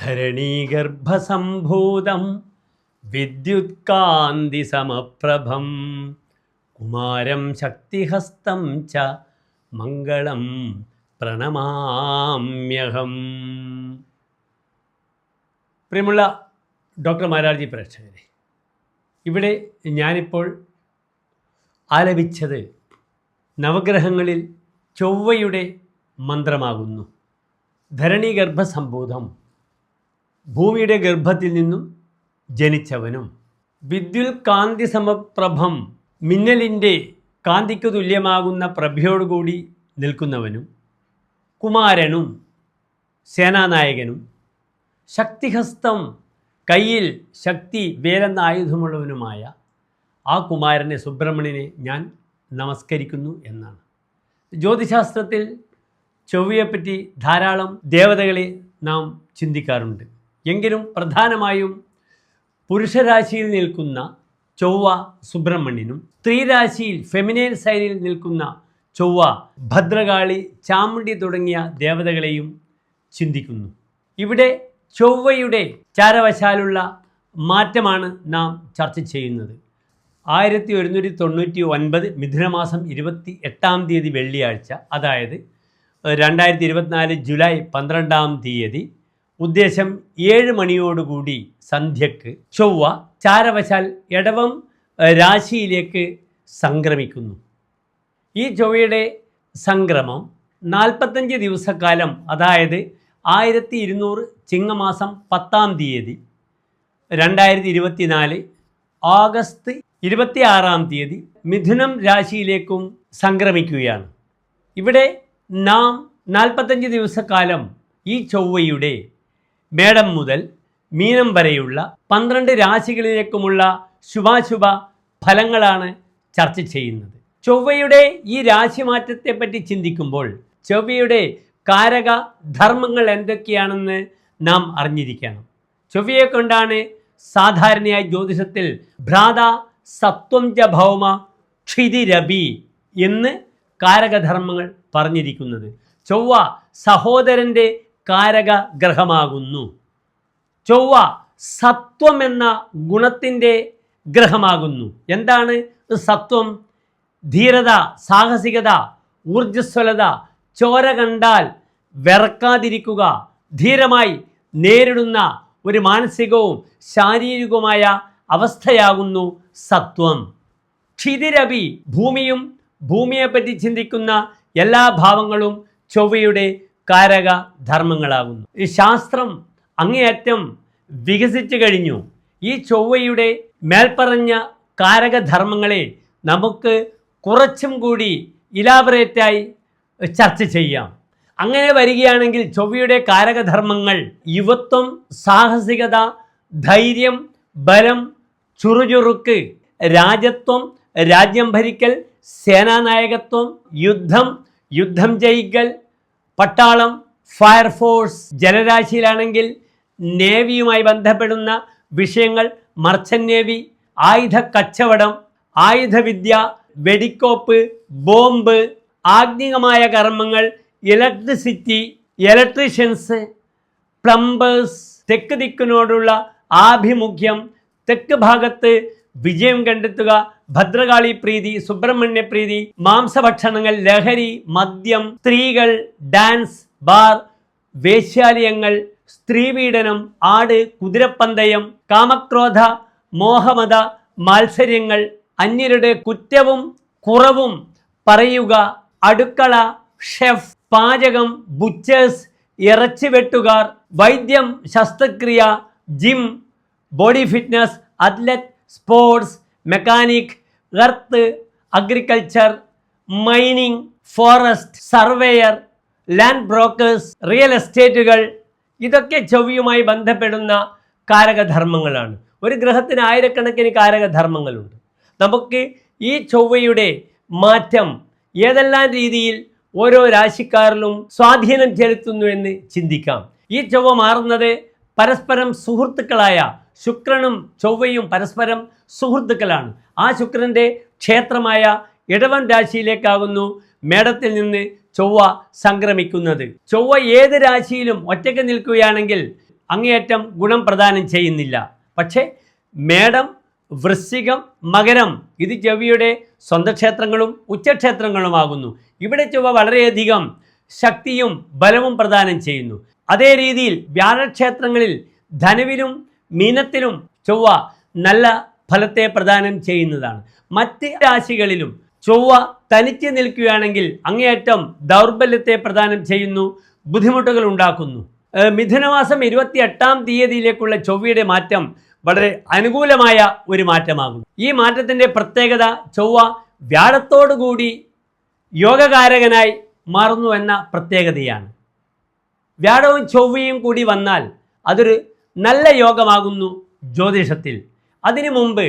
ധരണീഗർഭസംഭൂതം വിദ്യുത്കാന്തിസമപ്രഭം കുമാരം ശക്തിഹസ്തം ച മംഗളം പ്രണമാമ്യഹം. പ്രിയമുള്ള ഡോക്ടർ മാരാർജി പ്രേക്ഷകരെ ഇവിടെ ഞാനിപ്പോൾ ആലപിച്ചത് നവഗ്രഹങ്ങളിൽ ചൊവ്വയുടെ മന്ത്രമാകുന്നു. ധരണീഗർഭസംബോധം ഭൂമിയുടെ ഗർഭത്തിൽ നിന്നും ജനിച്ചവനും. വിദ്യുൽ കാന്തി സമപ്രഭം മിന്നലിന്റെ കാന്തിക്കു തുല്യമാകുന്ന പ്രഭയോടുകൂടി നിൽക്കുന്നവനും കുമാരനും സേനാനായകനും ശക്തിഹസ്തം കയ്യിൽ ശക്തി വേലെന്ന ആയുധമുള്ളവനുമായ ആ കുമാരനെ സുബ്രഹ്മണ്യനെ ഞാൻ നമസ്കരിക്കുന്നു എന്നാണ്. ജ്യോതിശാസ്ത്രത്തിൽ ചൊവ്വയെപ്പറ്റി ധാരാളം ദേവതകളെ നാം ചിന്തിക്കാറുണ്ട്. എങ്കിലും പ്രധാനമായും പുരുഷരാശിയിൽ നിൽക്കുന്ന ചൊവ്വ സുബ്രഹ്മണ്യനും സ്ത്രീരാശിയിൽ ഫെമിനൈൻ സൈനിൽ നിൽക്കുന്ന ചൊവ്വ ഭദ്രകാളി ചാമുണ്ടി തുടങ്ങിയ ദേവതകളെയും ചിന്തിക്കുന്നു. ഇവിടെ ചൊവ്വയുടെ ചാരവശാലുള്ള മാറ്റമാണ് നാം ചർച്ച ചെയ്യുന്നത്. ആയിരത്തി ഒരുന്നൂറ്റി തൊണ്ണൂറ്റി ഒൻപത് മിഥുനമാസം ഇരുപത്തി എട്ടാം തീയതി വെള്ളിയാഴ്ച അതായത് രണ്ടായിരത്തി ഇരുപത്തിനാല് ജൂലൈ പന്ത്രണ്ടാം തീയതി ഉദ്ദേശം ഏഴ് മണിയോടുകൂടി സന്ധ്യക്ക് ചൊവ്വ ചാരവശാൽ ഇടവം രാശിയിലേക്ക് സംക്രമിക്കുന്നു. ഈ ചൊവ്വയുടെ സംക്രമം നാൽപ്പത്തഞ്ച് ദിവസക്കാലം അതായത് ആയിരത്തി ഇരുന്നൂറ് ചിങ്ങമാസം പത്താം തീയതി രണ്ടായിരത്തി ഇരുപത്തിനാല് ഓഗസ്റ്റ് ഇരുപത്തി ആറാം തീയതി മിഥുനം രാശിയിലേക്കും സംക്രമിക്കുകയാണ്. ഇവിടെ നാം നാൽപ്പത്തഞ്ച് ദിവസക്കാലം ഈ ചൊവ്വയുടെ മേടം മുതൽ മീനം വരെയുള്ള പന്ത്രണ്ട് രാശികളിലേക്കുമുള്ള ശുഭാശുഭ ഫലങ്ങളാണ് ചർച്ച ചെയ്യുന്നത്. ചൊവ്വയുടെ ഈ രാശിമാറ്റത്തെപ്പറ്റി ചിന്തിക്കുമ്പോൾ ചൊവ്വയുടെ കാരക ധർമ്മങ്ങൾ എന്തൊക്കെയാണെന്ന് നാം അറിഞ്ഞിരിക്കണം. ചൊവ്വയെ കൊണ്ടാണ് സാധാരണയായി ജ്യോതിഷത്തിൽ ഭ്രാത സത്വം ച ഭൗമ ക്ഷിതിരബി എന്ന് കാരകധർമ്മങ്ങൾ പറഞ്ഞിരിക്കുന്നത്. ചൊവ്വ സഹോദരന്റെ കാരക ഗ്രഹമാകുന്നു ചൊവ്വ സത്വം എന്ന ഗുണത്തിന്റെ ഗ്രഹമാകുന്നു. എന്താണ്? സത്വം. ധീരത സാഹസികത ഊർജസ്വലത ചോര കണ്ടാൽ വിറക്കാതിരിക്കുക ധീരമായി നേരിടുന്ന ഒരു മാനസികവും ശാരീരികവുമായ അവസ്ഥയാകുന്നു സത്വം. ക്ഷിതിരവി ഭൂമിയും ഭൂമിയെപ്പറ്റി ചിന്തിക്കുന്ന എല്ലാ ഭാവങ്ങളും ചൊവ്വയുടെ കാരക ധർമ്മങ്ങളാകുന്നു. ഈ ശാസ്ത്രം അങ്ങേയറ്റം വികസിച്ചു കഴിഞ്ഞു. ഈ ചൊവ്വയുടെ മേൽപ്പറഞ്ഞ കാരകധർമ്മങ്ങളെ നമുക്ക് കുറച്ചും കൂടി ഇലാബറേറ്റായി ചർച്ച ചെയ്യാം. അങ്ങനെ വരികയാണെങ്കിൽ ചൊവ്വയുടെ കാരകധർമ്മങ്ങൾ യുവത്വം സാഹസികത ധൈര്യം ബലം ചുറുചുറുക്ക് രാജത്വം രാജ്യം ഭരിക്കൽ സേനാനായകത്വം യുദ്ധം യുദ്ധം ജയിക്കൽ പട്ടാളം ഫയർഫോഴ്സ് ജലരാശിയിലാണെങ്കിൽ നേവിയുമായി ബന്ധപ്പെടുന്ന വിഷയങ്ങൾ മർച്ചന്റ് നേവി ആയുധ കച്ചവടം ആയുധവിദ്യ വെടിക്കോപ്പ് ബോംബ് ആഗ്നികമായ കർമ്മങ്ങൾ ഇലക്ട്രിസിറ്റി ഇലക്ട്രീഷ്യൻസ് പ്ലംബേഴ്സ് തെക്ക് ദിക്കിനോടുള്ള ആഭിമുഖ്യം തെക്ക് ഭാഗത്ത് വിജയം കണ്ടെത്തുക ഭദ്രകാളി പ്രീതി സുബ്രഹ്മണ്യ പ്രീതി മാംസഭക്ഷണങ്ങൾ ലഹരി മദ്യം സ്ത്രീകൾ ഡാൻസ് ബാർ വേശ്യാലയങ്ങൾ സ്ത്രീപീഡനം ആട് കുതിരപ്പന്തയം കാമക്രോധ മോഹമത മത്സര്യങ്ങൾ അന്യരുടെ കുറ്റവും കുറവും പറയുക അടുക്കള ഷെഫ് പാചകം ബുച്ചേഴ്സ് ഇറച്ചി വെട്ടുകാർ വൈദ്യം ശസ്ത്രക്രിയ gym body fitness athlete sports mechanic earth agriculture mining forest surveyor land brokers real എസ്റ്റേറ്റുകൾ ഇതൊക്കെ ചൊവ്വയുമായി ബന്ധപ്പെടുന്ന കാരകധർമ്മങ്ങളാണ്. ഒരു ഗ്രഹത്തിന് ആയിരക്കണക്കിന് കാരകധർമ്മങ്ങളുണ്ട്. നമുക്ക് ഈ ചൊവ്വയുടെ മാറ്റം ഏതെല്ലാം രീതിയിൽ ഓരോ രാശിക്കാരിലും സ്വാധീനം ചെലുത്തുന്നു എന്ന് ചിന്തിക്കാം. ഈ ചൊവ്വ മാറുന്നത് പരസ്പരം സുഹൃത്തുക്കളായ ശുക്രനും ചൊവ്വയും പരസ്പരം സുഹൃത്തുക്കളാണ്. ആ ശുക്രന്റെ ക്ഷേത്രമായ ഇടവൻ രാശിയിലേക്കാകുന്നു മേടത്തിൽ നിന്ന് ചൊവ്വ സംക്രമിക്കുന്നത്. ചൊവ്വ ഏത് രാശിയിലും ഒറ്റയ്ക്ക് നിൽക്കുകയാണെങ്കിൽ അങ്ങേയറ്റം ഗുണം പ്രദാനം ചെയ്യുന്നില്ല. പക്ഷേ മേടം വൃശ്ചികം മകരം ഇത് ചൊവ്വയുടെ സ്വന്തം ക്ഷേത്രങ്ങളും ഉച്ചക്ഷേത്രങ്ങളുമാകുന്നു. ഇവിടെ ചൊവ്വ വളരെയധികം ശക്തിയും ബലവും പ്രദാനം ചെയ്യുന്നു. അതേ രീതിയിൽ വ്യാഴക്ഷേത്രങ്ങളിൽ ധനുവിലും മീനത്തിലും ചൊവ്വ നല്ല ഫലത്തെ പ്രദാനം ചെയ്യുന്നതാണ്. മറ്റ് രാശികളിലും ചൊവ്വ തനിച്ച് നിൽക്കുകയാണെങ്കിൽ അങ്ങേയറ്റം ദൗർബല്യത്തെ പ്രദാനം ചെയ്യുന്നു ബുദ്ധിമുട്ടുകൾ ഉണ്ടാക്കുന്നു. മിഥുനമാസം ഇരുപത്തി എട്ടാം തീയതിയിലേക്കുള്ള ചൊവ്വയുടെ മാറ്റം വളരെ അനുകൂലമായ ഒരു മാറ്റമാകും ഈ മാറ്റത്തിന്റെ പ്രത്യേകത ചൊവ്വ വ്യാഴത്തോടുകൂടി യോഗകാരകനായി മാറുന്നു എന്ന പ്രത്യേകതയാണ്. വ്യാഴവും ചൊവ്വയും കൂടി വന്നാൽ അതൊരു നല്ല യോഗമാകുന്നു ജ്യോതിഷത്തിൽ. അതിനു മുമ്പ്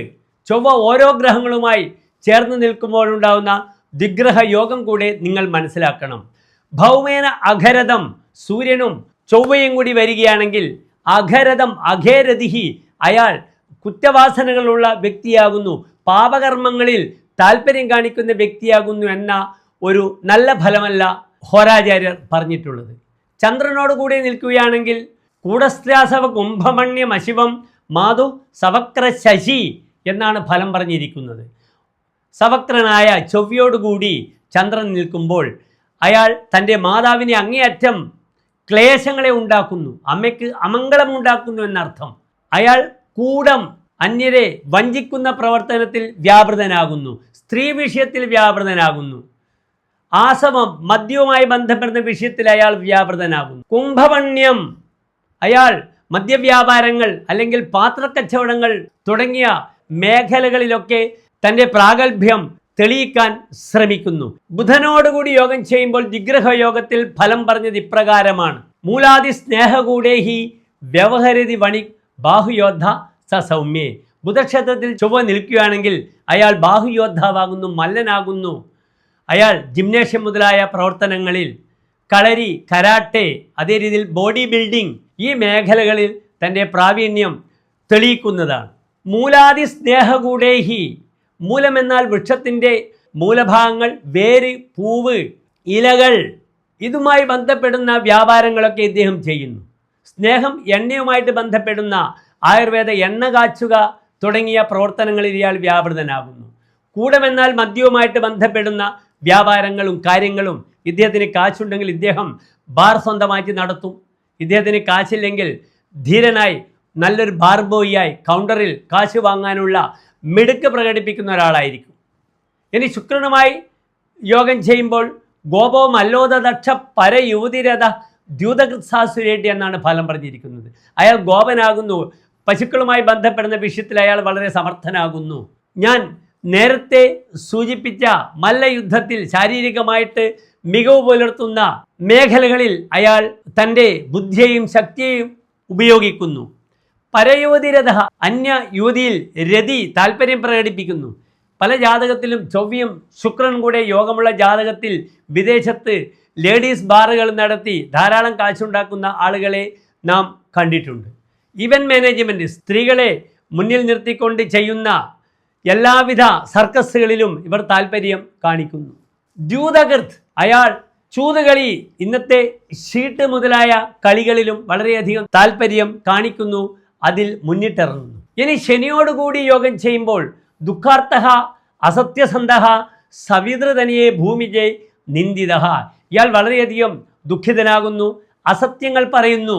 ചൊവ്വ ഓരോ ഗ്രഹങ്ങളുമായി ചേർന്ന് നിൽക്കുമ്പോഴുണ്ടാകുന്ന ദിഗ്രഹ യോഗം കൂടെ നിങ്ങൾ മനസ്സിലാക്കണം. ഭൗമേന അഖരതം സൂര്യനും ചൊവ്വയും കൂടി വരികയാണെങ്കിൽ അഖരതം അഖേരതിഹി അയാൾ കുറ്റവാസനകളുള്ള വ്യക്തിയാകുന്നു. പാപകർമ്മങ്ങളിൽ താല്പര്യം കാണിക്കുന്ന വ്യക്തിയാകുന്നു എന്ന ഒരു നല്ല ഫലമല്ല ഹോരാചാര്യർ പറഞ്ഞിട്ടുള്ളത്. ചന്ദ്രനോട് കൂടി നിൽക്കുകയാണെങ്കിൽ കൂടസ്ത്രാസവ കുംഭമണ്യം അശിവം മാതു സവക്ര ശശി എന്നാണ് ഫലം പറഞ്ഞിരിക്കുന്നത്. സവക്രനായ ചൊവ്വയോടുകൂടി ചന്ദ്രൻ നിൽക്കുമ്പോൾ അയാൾ തന്റെ മാതാവിനെ അങ്ങേയറ്റം ക്ലേശങ്ങളെ ഉണ്ടാക്കുന്നു അമ്മയ്ക്ക് അമംഗളം ഉണ്ടാക്കുന്നു എന്നർത്ഥം. അയാൾ കൂടം അന്യരെ വഞ്ചിക്കുന്ന പ്രവർത്തനത്തിൽ വ്യാപൃതനാകുന്നു സ്ത്രീ വിഷയത്തിൽ വ്യാപൃതനാകുന്നു. ആസവം മദ്യവുമായി ബന്ധപ്പെടുന്ന വിഷയത്തിൽ അയാൾ വ്യാപൃതനാകുന്നു. കുംഭവണ്യം അയാൾ മദ്യവ്യാപാരങ്ങൾ അല്ലെങ്കിൽ പാത്രക്കച്ചവടങ്ങൾ തുടങ്ങിയ മേഖലകളിലൊക്കെ തന്റെ പ്രാഗൽഭ്യം തെളിയിക്കാൻ ശ്രമിക്കുന്നു. ബുധനോടുകൂടി യോഗം ചെയ്യുമ്പോൾ ദിഗ്രഹ യോഗത്തിൽ ഫലം പറഞ്ഞത് ഇപ്രകാരമാണ്. മൂലാദി സ്നേഹകൂടേഹി വ്യവഹരതി വണി ബാഹുയോദ്ധ സ സൗമ്യേ. ബുധക്ഷേത്രത്തിൽ ചൊവ്വ നിൽക്കുകയാണെങ്കിൽ അയാൾ ബാഹുയോദ്ധാവാകുന്നു മല്ലനാകുന്നു. അയാൾ ജിംനേഷ്യം മുതലായ പ്രവർത്തനങ്ങളിൽ കളരി കരാട്ടെ അതേ രീതിയിൽ ബോഡി ബിൽഡിംഗ് ഈ മേഖലകളിൽ തന്റെ പ്രാവീണ്യം തെളിയിക്കുന്നതാണ്. മൂലാദി സ്നേഹകൂടേഹി മൂലമെന്നാൽ വൃക്ഷത്തിന്റെ മൂലഭാഗങ്ങൾ വേര് പൂവ് ഇലകൾ ഇതുമായി ബന്ധപ്പെടുന്ന വ്യാപാരങ്ങളൊക്കെ ഇദ്ദേഹം ചെയ്യുന്നു. സ്നേഹം എണ്ണയുമായിട്ട് ബന്ധപ്പെടുന്ന ആയുർവേദ എണ്ണ കാച്ചുക തുടങ്ങിയ പ്രവർത്തനങ്ങളിൽ ഇയാൾ വ്യാപൃതനാകുന്നു. കൂടമെന്നാൽ മദ്യവുമായിട്ട് ബന്ധപ്പെടുന്ന വ്യാപാരങ്ങളും കാര്യങ്ങളും ഇദ്ദേഹത്തിന് കാശുണ്ടെങ്കിൽ ഇദ്ദേഹം ബാർ സ്വന്തമാക്കി നടത്തും. ഇദ്ദേഹത്തിന് കാശില്ലെങ്കിൽ ധീരനായി നല്ലൊരു ബാർ ബോയിയായി കൗണ്ടറിൽ കാശ് വാങ്ങാനുള്ള മിടുക്ക് പ്രകടിപ്പിക്കുന്ന ഒരാളായിരിക്കും. ഇനി ശുക്രനുമായി യോഗം ചെയ്യുമ്പോൾ ഗോപോ മല്ലോദക്ഷ പര യുവതിരഥ ദ്യൂതകൃത്സാസുരേട്ടി എന്നാണ് ഫലം പറഞ്ഞിരിക്കുന്നത്. അയാൾ ഗോപനാകുന്നു. പശുക്കളുമായി ബന്ധപ്പെടുന്ന വിഷയത്തിൽ അയാൾ വളരെ സമർത്ഥനാകുന്നു. ഞാൻ നേരത്തെ സൂചിപ്പിച്ച മല്ലയുദ്ധത്തിൽ ശാരീരികമായിട്ട് മികവ് പുലർത്തുന്ന മേഖലകളിൽ അയാൾ തന്റെ ബുദ്ധിയെയും ശക്തിയെയും ഉപയോഗിക്കുന്നു. പരയുവതിരഥ അന്യ യുവതിയിൽ രതി താല്പര്യം പ്രകടിപ്പിക്കുന്നു. പല ജാതകത്തിലും ചൊവ്വയും ശുക്രൻ കൂടെ യോഗമുള്ള ജാതകത്തിൽ വിദേശത്ത് ലേഡീസ് ബാറുകൾ നടത്തി ധാരാളം കാശുണ്ടാക്കുന്ന ആളുകളെ നാം കണ്ടിട്ടുണ്ട്. ഇവന്റ് മാനേജ്മെന്റ് സ്ത്രീകളെ മുന്നിൽ നിർത്തിക്കൊണ്ട് ചെയ്യുന്ന എല്ലാവിധ സർക്കസുകളിലും ഇവർ താല്പര്യം കാണിക്കുന്നു. ദ്യൂതകൃത് അയാൾ ചൂതുകളി ഇന്നത്തെ ഷീട്ട് മുതലായ കളികളിലും വളരെയധികം താല്പര്യം കാണിക്കുന്നു അതിൽ മുന്നിട്ടിറങ്ങുന്നു. ഇനി ശനിയോടുകൂടി യോഗം ചെയ്യുമ്പോൾ ദുഃഖാർത്ഥ അസത്യസന്ധ സവിതൃതനിയെ ഭൂമിജെ നിന്ദിത ഇയാൾ വളരെയധികം ദുഃഖിതനാകുന്നു അസത്യങ്ങൾ പറയുന്നു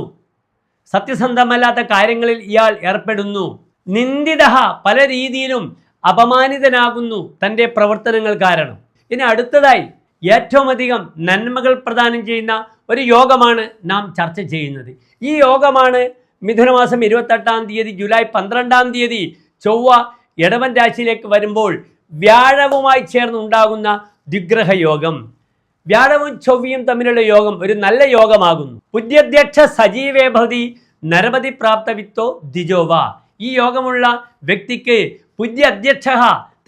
സത്യസന്ധമല്ലാത്ത കാര്യങ്ങളിൽ ഇയാൾ ഏർപ്പെടുന്നു. നിന്ദിത പല രീതിയിലും അപമാനിതനാകുന്നു തന്റെ പ്രവർത്തനങ്ങൾ കാരണം. ഇനി അടുത്തതായി ഏറ്റവും അധികം നന്മകൾ പ്രദാനം ചെയ്യുന്ന ഒരു യോഗമാണ് നാം ചർച്ച ചെയ്യുന്നത്. ഈ യോഗമാണ് മിഥുനമാസം ഇരുപത്തെട്ടാം തീയതി ജൂലൈ പന്ത്രണ്ടാം തീയതി ചൊവ്വ ഇടവൻ രാശിയിലേക്ക് വരുമ്പോൾ വ്യാഴവുമായി ചേർന്നുണ്ടാകുന്ന ദ്വിഗ്രഹ യോഗം. വ്യാഴവും ചൊവ്വയും തമ്മിലുള്ള യോഗം ഒരു നല്ല യോഗമാകുന്നു. പുണ്യധ്യക്ഷ സജീവേഭതി നരപതി പ്രാപ്തവിത്തോ ദ്വിജോവ ഈ യോഗമുള്ള വ്യക്തിക്ക് പുണ്യ അധ്യക്ഷ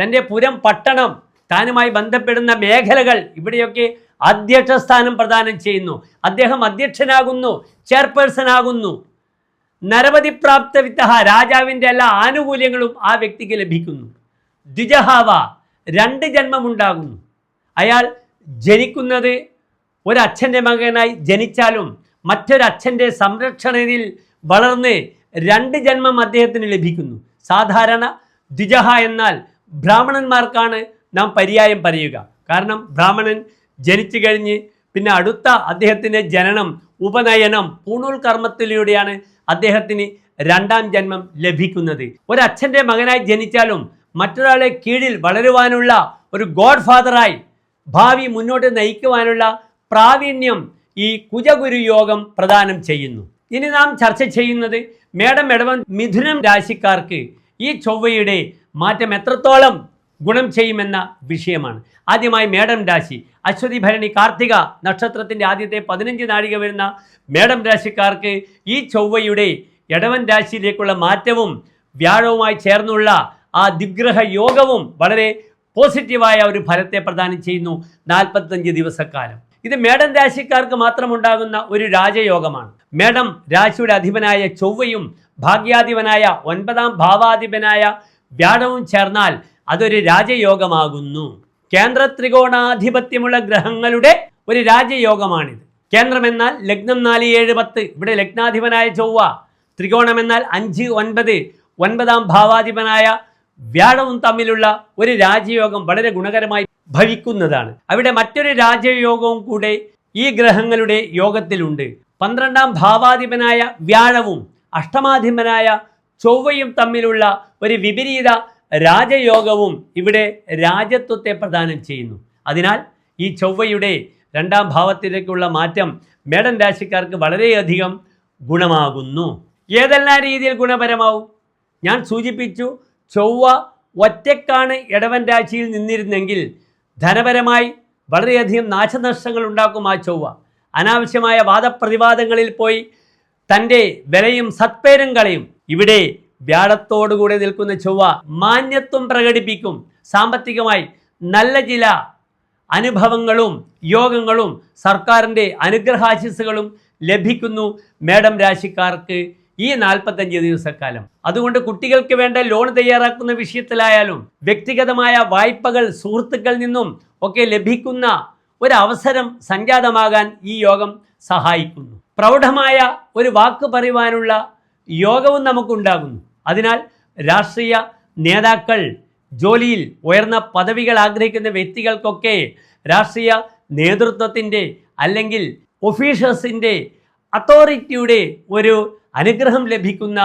തന്റെ പുരം പട്ടണം താനുമായി ബന്ധപ്പെടുന്ന മേഖലകൾ ഇവിടെയൊക്കെ അധ്യക്ഷ സ്ഥാനം പ്രദാനം ചെയ്യുന്നു. അദ്ദേഹം അധ്യക്ഷനാകുന്നു ചെയർപേഴ്സൺ ആകുന്നു നരവധി പ്രാപ്ത വിത്തഹ രാജാവിന്റെ എല്ലാ ആനുകൂല്യങ്ങളും ആ വ്യക്തിക്ക് ലഭിക്കുന്നു. ദ്വിജഹാവ രണ്ട് ജന്മമുണ്ടാകുന്നു. അയാൾ ജനിക്കുന്നത് ഒരച്ഛന്റെ മകനായി ജനിച്ചാലും മറ്റൊരച്ഛന്റെ സംരക്ഷണയിൽ വളർന്ന് രണ്ട് ജന്മം അദ്ദേഹത്തിന് ലഭിക്കുന്നു. സാധാരണ ദ്വിജഹ എന്നാൽ ബ്രാഹ്മണന്മാർക്കാണ് നാം പര്യായം പറയുക. കാരണം ബ്രാഹ്മണൻ ജനിച്ചു കഴിഞ്ഞ് പിന്നെ അടുത്ത അദ്ദേഹത്തിന്റെ ജനനം ഉപനയനം പൂണൂൽ കർമ്മത്തിലൂടെയാണ് അദ്ദേഹത്തിന് രണ്ടാം ജന്മം ലഭിക്കുന്നത്. ഒരച്ഛന്റെ മകനായി ജനിച്ചാലും മറ്റൊരാളെ കീഴിൽ വളരുവാനുള്ള ഒരു ഗോഡ് ഫാദറായി ഭാവി മുന്നോട്ട് നയിക്കുവാനുള്ള പ്രാവീണ്യം ഈ കുജഗുരു യോഗം പ്രദാനം ചെയ്യുന്നു. ഇനി നാം ചർച്ച ചെയ്യുന്നത് മേടം എടവൻ മിഥുനം രാശിക്കാർക്ക് ഈ ചൊവ്വയുടെ മാറ്റം എത്രത്തോളം ഗുണം ചെയ്യുമെന്ന വിഷയമാണ്. ആദ്യമായി മേഡം രാശി. അശ്വതി ഭരണി കാർത്തിക നക്ഷത്രത്തിന്റെ ആദ്യത്തെ പതിനഞ്ച് നാഴിക വരുന്ന മേഡം രാശിക്കാർക്ക് ഈ ചൊവ്വയുടെ എടവൻ രാശിയിലേക്കുള്ള മാറ്റവും വ്യാഴവുമായി ചേർന്നുള്ള ആ ദിഗ്രഹ യോഗവും വളരെ പോസിറ്റീവായ ഒരു ഫലത്തെ പ്രദാനം ചെയ്യുന്നു നാൽപ്പത്തഞ്ച് ദിവസക്കാലം. ഇത് മേടം രാശിക്കാർക്ക് മാത്രമുണ്ടാകുന്ന ഒരു രാജയോഗമാണ്. മേഡം രാശിയുടെ അധിപനായ ചൊവ്വയും ഭാഗ്യാധിപനായ ഒൻപതാം ഭാവാധിപനായ വ്യാഴവും ചേർന്നാൽ അതൊരു രാജയോഗമാകുന്നു. കേന്ദ്ര ത്രികോണാധിപത്യമുള്ള ഗ്രഹങ്ങളുടെ ഒരു രാജയോഗമാണിത്. കേന്ദ്രം എന്നാൽ ലഗ്നം നാല് ഏഴ് പത്ത് ഇവിടെ ലഗ്നാധിപനായ ചൊവ്വ. ത്രികോണം എന്നാൽ അഞ്ച് ഒൻപത് ഒൻപതാം ഭാവാധിപനായ വ്യാഴവും തമ്മിലുള്ള ഒരു രാജയോഗം വളരെ ഗുണകരമായി ഭവിക്കുന്നതാണ്. അവിടെ മറ്റൊരു രാജയോഗവും കൂടെ ഈ ഗ്രഹങ്ങളുടെ യോഗത്തിലുണ്ട്. പന്ത്രണ്ടാം ഭാവാധിപനായ വ്യാഴവും അഷ്ടമാധിപനായ ചൊവ്വയും തമ്മിലുള്ള ഒരു വിപരീത രാജയോഗവും ഇവിടെ രാജ്യത്വത്തെ പ്രദാനം ചെയ്യുന്നു. അതിനാൽ ഈ ചൊവ്വയുടെ രണ്ടാം ഭാവത്തിലേക്കുള്ള മാറ്റം മേടൻ രാശിക്കാർക്ക് വളരെയധികം ഗുണമാകുന്നു. ഏതെല്ലാം രീതിയിൽ ഗുണപരമാവും? ഞാൻ സൂചിപ്പിച്ചു ചൊവ്വ ഒറ്റക്കാണ് ഇടവൻ രാശിയിൽ നിന്നിരുന്നെങ്കിൽ ധനപരമായി വളരെയധികം നാശനഷ്ടങ്ങൾ ഉണ്ടാക്കും ആ ചൊവ്വ. അനാവശ്യമായ വാദപ്രതിവാദങ്ങളിൽ പോയി തന്റെ വിലയും സത്പേരും കളയും. ഇവിടെ വ്യാഴത്തോടുകൂടെ നിൽക്കുന്ന ചൊവ്വ മാന്യത്വം പ്രകടിപ്പിക്കും. സാമ്പത്തികമായി നല്ല ചില അനുഭവങ്ങളും യോഗങ്ങളും സർക്കാരിന്റെ അനുഗ്രഹാശിസുകളും ലഭിക്കുന്നു മേഡം രാശിക്കാർക്ക് ഈ നാൽപ്പത്തഞ്ച് ദിവസക്കാലം. അതുകൊണ്ട് കുട്ടികൾക്ക് വേണ്ട ലോൺ തയ്യാറാക്കുന്ന വിഷയത്തിലായാലും വ്യക്തിഗതമായ വായ്പകൾ സുഹൃത്തുക്കളിൽ നിന്നും ഒക്കെ ലഭിക്കുന്ന ഒരവസരം സംജാതമാകാൻ ഈ യോഗം സഹായിക്കുന്നു. പ്രൗഢമായ ഒരു വാക്ക് പറയുവാനുള്ള യോഗവും നമുക്കുണ്ടാകുന്നു. അതിനാൽ രാഷ്ട്രീയ നേതാക്കൾ ജോലിയിൽ ഉയർന്ന പദവികൾ ആഗ്രഹിക്കുന്ന വ്യക്തികൾക്കൊക്കെ രാഷ്ട്രീയ നേതൃത്വത്തിന്റെ അല്ലെങ്കിൽ ഒഫീഷ്യൽസിന്റെ അതോറിറ്റിയുടെ ഒരു അനുഗ്രഹം ലഭിക്കുന്ന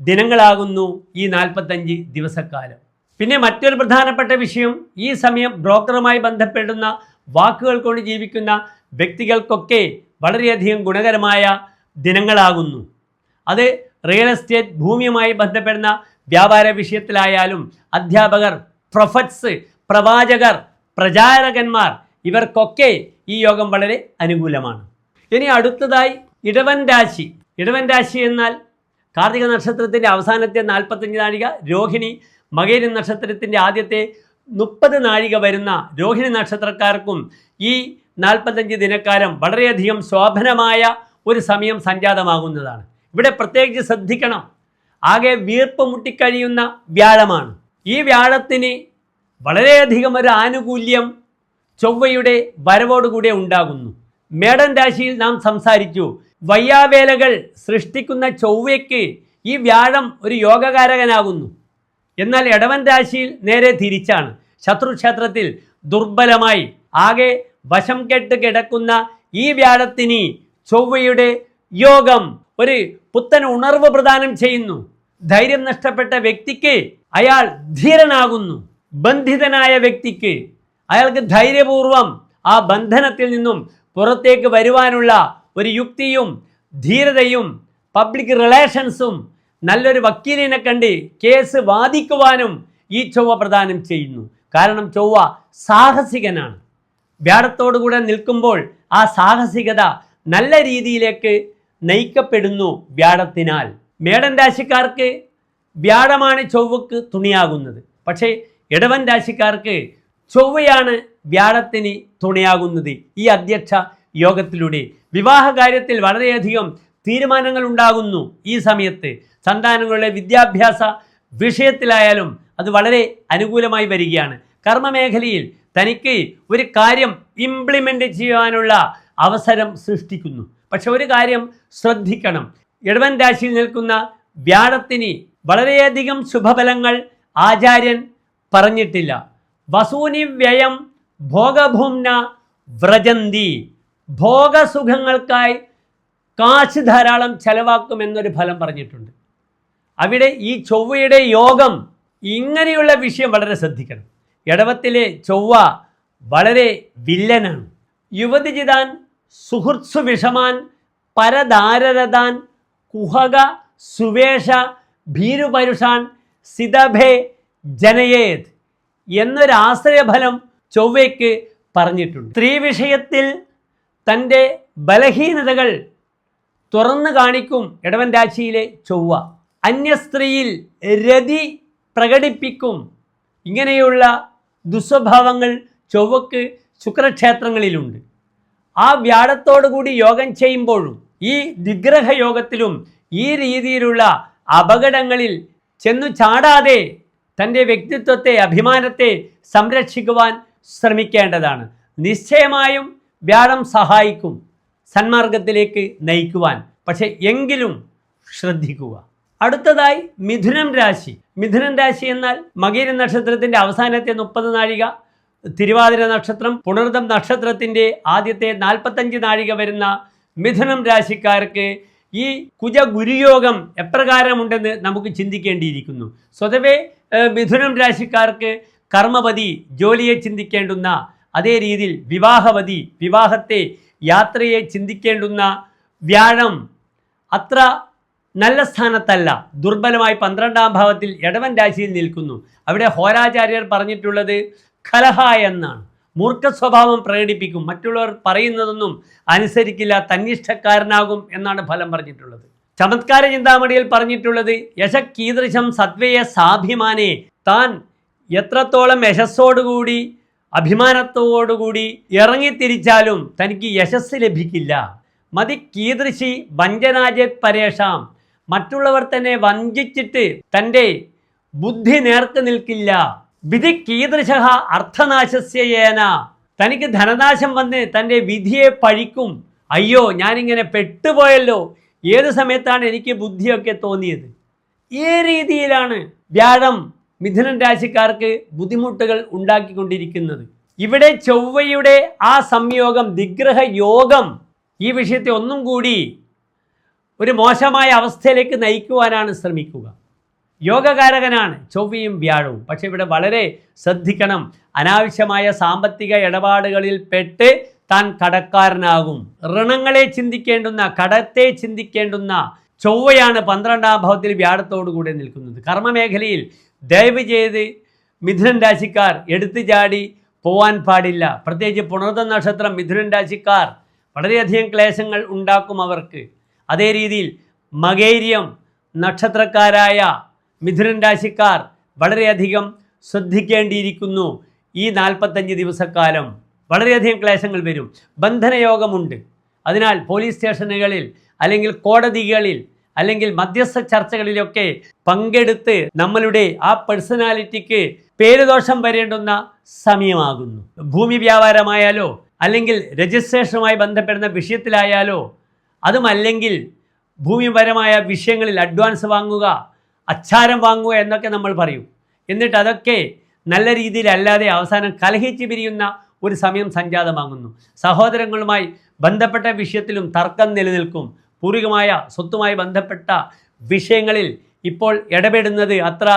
ദിനങ്ങളാകുന്നു ഈ നാൽപ്പത്തഞ്ച് ദിവസക്കാലം. പിന്നെ മറ്റൊരു പ്രധാനപ്പെട്ട വിഷയം ഈ സമയം ബ്രോക്കറുമായി ബന്ധപ്പെടുന്ന വാക്കുകൾ കൊണ്ട് ജീവിക്കുന്ന വ്യക്തികൾക്കൊക്കെ വളരെയധികം ഗുണകരമായ ദിനങ്ങളാകുന്നു. അത് റിയൽ എസ്റ്റേറ്റ് ഭൂമിയുമായി ബന്ധപ്പെടുന്ന വ്യാപാര വിഷയത്തിലായാലും അധ്യാപകർ പ്രൊഫറ്റ്സ് പ്രവാചകർ പ്രചാരകന്മാർ ഇവർക്കൊക്കെ ഈ യോഗം വളരെ അനുകൂലമാണ്. ഇനി അടുത്തതായി ഇടവൻ രാശി. ഇടവൻ രാശി എന്നാൽ കാർത്തിക നക്ഷത്രത്തിന്റെ അവസാനത്തെ നാൽപ്പത്തഞ്ച് നാഴിക രോഹിണി മകേരി നക്ഷത്രത്തിന്റെ ആദ്യത്തെ മുപ്പത് നാഴിക വരുന്ന രോഹിണി നക്ഷത്രക്കാർക്കും ഈ നാൽപ്പത്തഞ്ച് ദിനക്കാലം വളരെയധികം ശോഭനമായ ഒരു സമയം സംജാതമാകുന്നതാണ്. ഇവിടെ പ്രത്യേകിച്ച് ശ്രദ്ധിക്കണം. ആകെ വീർപ്പ് മുട്ടിക്കഴിയുന്ന വ്യാഴമാണ്. ഈ വ്യാഴത്തിന് വളരെയധികം ഒരു ആനുകൂല്യം ചൊവ്വയുടെ വരവോടുകൂടെ ഉണ്ടാകുന്നു. മേടൻ രാശിയിൽ നാം സംസാരിച്ചു. വയ്യാവേലകൾ സൃഷ്ടിക്കുന്ന ചൊവ്വയ്ക്ക് ഈ വ്യാഴം ഒരു യോഗകാരകനാകുന്നു. എന്നാൽ ഇടവൻ രാശിയിൽ നേരെ തിരിച്ചാണ്. ശത്രുക്ഷേത്രത്തിൽ ദുർബലമായി ആകെ വശം കെട്ട് കിടക്കുന്ന ഈ വ്യാഴത്തിന് ചൊവ്വയുടെ യോഗം ഒരു പുത്തൻ ഉണർവ് പ്രദാനം ചെയ്യുന്നു. ധൈര്യം നഷ്ടപ്പെട്ട വ്യക്തിക്ക് അയാൾ ധീരനാകുന്നു. ബന്ധിതനായ വ്യക്തിക്ക് അയാൾക്ക് ധൈര്യപൂർവം ആ ബന്ധനത്തിൽ നിന്നും പുറത്തേക്ക് വരുവാനുള്ള ഒരു യുക്തിയും ധീരതയും പബ്ലിക് റിലേഷൻസും നല്ലൊരു വക്കീലിനെ കണ്ട് കേസ് വാദിക്കുവാനും ഈ ചൊവ്വ പ്രദാനം ചെയ്യുന്നു. കാരണം ചൊവ്വ സാഹസികനാണ്. വ്യാഴത്തോടുകൂടെ നിൽക്കുമ്പോൾ ആ സാഹസികത നല്ല രീതിയിലേക്ക് നയിക്കപ്പെടുന്നു വ്യാഴത്തിനാൽ. മേടൻ രാശിക്കാർക്ക് വ്യാഴമാണ് ചൊവ്വക്ക് തുണിയാകുന്നത്. പക്ഷേ ഇടവൻ രാശിക്കാർക്ക് ചൊവ്വയാണ് വ്യാഴത്തിന് തുണയാകുന്നത് ഈ അധ്യക്ഷ യോഗത്തിലൂടെ. വിവാഹ കാര്യത്തിൽ വളരെയധികം തീരുമാനങ്ങൾ ഉണ്ടാകുന്നു ഈ സമയത്ത്. സന്താനങ്ങളുടെ വിദ്യാഭ്യാസ വിഷയത്തിലായാലും അത് വളരെ അനുകൂലമായി വരികയാണ്. കർമ്മമേഖലയിൽ തനിക്ക് ഒരു കാര്യം ഇംപ്ലിമെന്റ് ചെയ്യാനുള്ള അവസരം സൃഷ്ടിക്കുന്നു. പക്ഷെ ഒരു കാര്യം ശ്രദ്ധിക്കണം. ഇടവൻ രാശിയിൽ നിൽക്കുന്ന വ്യാഴത്തിന് വളരെയധികം ശുഭഫലങ്ങൾ ആചാര്യൻ പറഞ്ഞിട്ടില്ല. വസൂനി വ്യയം ഭോഗഭൂംന വ്രജന്തി. ഭോഗസുഖങ്ങൾക്കായി കാശ് ധാരാളം ചെലവാക്കുമെന്നൊരു ഫലം പറഞ്ഞിട്ടുണ്ട്. അവിടെ ഈ ചൊവ്വയുടെ യോഗം ഇങ്ങനെയുള്ള വിഷയം വളരെ ശ്രദ്ധിക്കണം. ഇടവത്തിലെ ചൊവ്വ വളരെ വില്ലനാണ്. യുവതിജിതാൻ സുഹൃത്സു വിഷമാൻ പരദാരരതാൻ കുഹക സുവേഷ ഭീരുപരുഷാൻ സിതഭേ ജനയേത് എന്നൊരാശ്രയഫലം ചൊവ്വയ്ക്ക് പറഞ്ഞിട്ടുണ്ട്. സ്ത്രീ വിഷയത്തിൽ തന്റെ ബലഹീനതകൾ തുറന്നു കാണിക്കും ഇടവൻ രാശിയിലെ ചൊവ്വ. അന്യസ്ത്രീയിൽ രതി പ്രകടിപ്പിക്കും. ഇങ്ങനെയുള്ള ദുസ്വഭാവങ്ങൾ ചൊവ്വക്ക് ശുക്രക്ഷേത്രങ്ങളിലുണ്ട്. ആ വ്യാഴത്തോടുകൂടി യോഗം ചെയ്യുമ്പോഴും ഈ ദിഗ്രഹ യോഗത്തിലും ഈ രീതിയിലുള്ള അപകടങ്ങളിൽ ചെന്നു ചാടാതെ തന്റെ വ്യക്തിത്വത്തെ അഭിമാനത്തെ സംരക്ഷിക്കുവാൻ ശ്രമിക്കേണ്ടതാണ്. നിശ്ചയമായും വ്യാഴം സഹായിക്കും സന്മാർഗത്തിലേക്ക് നയിക്കുവാൻ. പക്ഷെ എങ്കിലും ശ്രദ്ധിക്കുക. അടുത്തതായി മിഥുനം രാശി. മിഥുനം രാശി എന്നാൽ മകീര നക്ഷത്രത്തിന്റെ അവസാനത്തെ മുപ്പത് നാഴിക തിരുവാതിര നക്ഷത്രം പുണർദം നക്ഷത്രത്തിന്റെ ആദ്യത്തെ നാൽപ്പത്തഞ്ച് നാഴിക വരുന്ന മിഥുനം രാശിക്കാർക്ക് ഈ കുജ ഗുരുയോഗം എപ്രകാരമുണ്ടെന്ന് നമുക്ക് ചിന്തിക്കേണ്ടിയിരിക്കുന്നു. സ്വതവേ മിഥുനം രാശിക്കാർക്ക് കർമ്മപതി ജോലിയെ ചിന്തിക്കേണ്ടുന്ന അതേ രീതിയിൽ വിവാഹവതി വിവാഹത്തെ യാത്രയെ ചിന്തിക്കേണ്ടുന്ന വ്യാഴം അത്ര നല്ല സ്ഥാനത്തല്ല. ദുർബലമായി പന്ത്രണ്ടാം ഭാവത്തിൽ ഇടവൻ രാശിയിൽ നിൽക്കുന്നു. അവിടെ ഹോരാചാര്യർ പറഞ്ഞിട്ടുള്ളത് കലഹ എന്നാണ്. മൂർഖ സ്വഭാവം പ്രകടിപ്പിക്കും. മറ്റുള്ളവർ പറയുന്നതൊന്നും അനുസരിക്കില്ല തന്നിഷ്ടക്കാരനാകും എന്നാണ് ഫലം പറഞ്ഞിട്ടുള്ളത്. ചമത്കാര ചിന്താമണിയിൽ പറഞ്ഞിട്ടുള്ളത് യശ കീദൃശം സത്വയ സാഭിമാനെ താൻ എത്രത്തോളം യശസ്സോടുകൂടി അഭിമാനത്തോടുകൂടി ഇറങ്ങിത്തിരിച്ചാലും തനിക്ക് യശസ് ലഭിക്കില്ല. മതി കീദൃശി വഞ്ചനാജത് പരേഷാം മറ്റുള്ളവർ തന്നെ വഞ്ചിച്ചിട്ട് തന്റെ ബുദ്ധി നേർക്ക് നിൽക്കില്ല. വിധി കീദൃശ അർത്ഥനാശസ്യേന തനിക്ക് ധനനാശം വന്ന് തന്റെ വിധിയെ പഴിക്കും. അയ്യോ ഞാനിങ്ങനെ പെട്ടുപോയല്ലോ. ഏത് സമയത്താണ് എനിക്ക് ബുദ്ധിയൊക്കെ തോന്നിയത്? ഈ രീതിയിലാണ് വ്യാഴം മിഥുനൻ രാശിക്കാർക്ക് ബുദ്ധിമുട്ടുകൾ ഉണ്ടാക്കിക്കൊണ്ടിരിക്കുന്നത്. ഇവിടെ ചൊവ്വയുടെ ആ സംയോഗം ദിഗ്രഹ യോഗം ഈ വിഷയത്തെ ഒന്നും കൂടി ഒരു മോശമായ അവസ്ഥയിലേക്ക് നയിക്കുവാനാണ് ശ്രമിക്കുക. യോഗകാരകനാണ് ചൊവ്വയും വ്യാഴവും. പക്ഷെ ഇവിടെ വളരെ ശ്രദ്ധിക്കണം. അനാവശ്യമായ സാമ്പത്തിക ഇടപാടുകളിൽ പെട്ട് താൻ കടക്കാരനാകും. ഋണങ്ങളെ ചിന്തിക്കേണ്ടുന്ന കടത്തെ ചിന്തിക്കേണ്ടുന്ന ചൊവ്വയാണ് പന്ത്രണ്ടാം ഭാവത്തിൽ വ്യാഴത്തോടു കൂടെ നിൽക്കുന്നത്. കർമ്മമേഖലയിൽ ദയവ് ചെയ്ത് മിഥുനൻ രാശിക്കാർ എടുത്തു ചാടി പോവാൻ പാടില്ല. പ്രത്യേകിച്ച് പുണർത നക്ഷത്രം മിഥുനൻ രാശിക്കാർ. വളരെയധികം ക്ലേശങ്ങൾ ഉണ്ടാക്കും അവർക്ക്. അതേ രീതിയിൽ മകേര്യം നക്ഷത്രക്കാരായ മിഥുനൻ രാശിക്കാർ വളരെയധികം ശ്രദ്ധിക്കേണ്ടിയിരിക്കുന്നു. ഈ നാൽപ്പത്തഞ്ച് ദിവസക്കാലം വളരെയധികം ക്ലേശങ്ങൾ വരും. ബന്ധനയോഗമുണ്ട്. അതിനാൽ പോലീസ് സ്റ്റേഷനുകളിൽ അല്ലെങ്കിൽ കോടതികളിൽ അല്ലെങ്കിൽ മധ്യസ്ഥ ചർച്ചകളിലൊക്കെ പങ്കെടുത്ത് നമ്മളുടെ ആ പേഴ്സണാലിറ്റിക്ക് പേരുദോഷം വരേണ്ടുന്ന സമയമാകുന്നു. ഭൂമി വ്യാപാരമായാലോ അല്ലെങ്കിൽ രജിസ്ട്രേഷനുമായി ബന്ധപ്പെടുന്ന വിഷയത്തിലായാലോ അതുമല്ലെങ്കിൽ ഭൂമിപരമായ വിഷയങ്ങളിൽ അഡ്വാൻസ് വാങ്ങുക അച്ചാരം വാങ്ങുക എന്നൊക്കെ നമ്മൾ പറയും. എന്നിട്ട് അതൊക്കെ നല്ല രീതിയിലല്ലാതെ അവസാനം കലഹിച്ച് പിരിയുന്ന ഒരു സമയം സംജാതമാകുന്നു സഹോദരങ്ങളുമായി ബന്ധപ്പെട്ട വിഷയത്തിലും തർക്കം നിലനിൽക്കും. പൂർവികമായ സ്വത്തുമായി ബന്ധപ്പെട്ട വിഷയങ്ങളിൽ ഇപ്പോൾ ഇടപെടുന്നത് അത്ര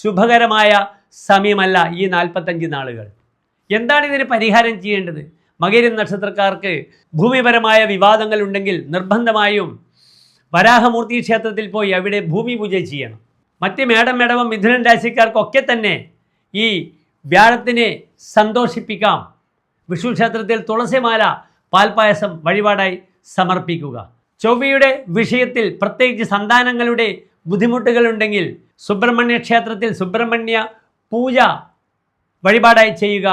ശുഭകരമായ സമയമല്ല ഈ നാൽപ്പത്തഞ്ച് നാളുകൾ. എന്താണ് ഇതിന് പരിഹാരം ചെയ്യേണ്ടത്? മകരം നക്ഷത്രക്കാർക്ക് ഭൂമിപരമായ വിവാദങ്ങൾ ഉണ്ടെങ്കിൽ നിർബന്ധമായും വരാഹമൂർത്തി ക്ഷേത്രത്തിൽ പോയി അവിടെ ഭൂമി പൂജ ചെയ്യണം. മറ്റ് മേടം മേടവും മിഥുനൻ രാശിക്കാർക്കൊക്കെ തന്നെ ഈ വ്യാഴത്തിനെ സന്തോഷിപ്പിക്കാം. വിഷു ക്ഷേത്രത്തിൽ തുളസിമാല പാൽപ്പായസം വഴിപാടായി സമർപ്പിക്കുക. ചൊവ്വയുടെ വിഷയത്തിൽ പ്രത്യേകിച്ച് സന്താനങ്ങളുടെ ബുദ്ധിമുട്ടുകളുണ്ടെങ്കിൽ സുബ്രഹ്മണ്യ ക്ഷേത്രത്തിൽ സുബ്രഹ്മണ്യ പൂജ വഴിപാടായി ചെയ്യുക.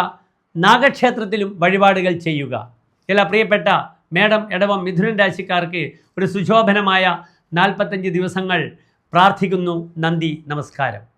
നാഗക്ഷേത്രത്തിലും വഴിപാടുകൾ ചെയ്യുക. ചില പ്രിയപ്പെട്ട മേഡം എടവം മിഥുനൻ രാശിക്കാർക്ക് ഒരു സുശോഭനമായ നാൽപ്പത്തഞ്ച് ദിവസങ്ങൾ പ്രാർത്ഥിക്കുന്നു. നന്ദി നമസ്കാരം.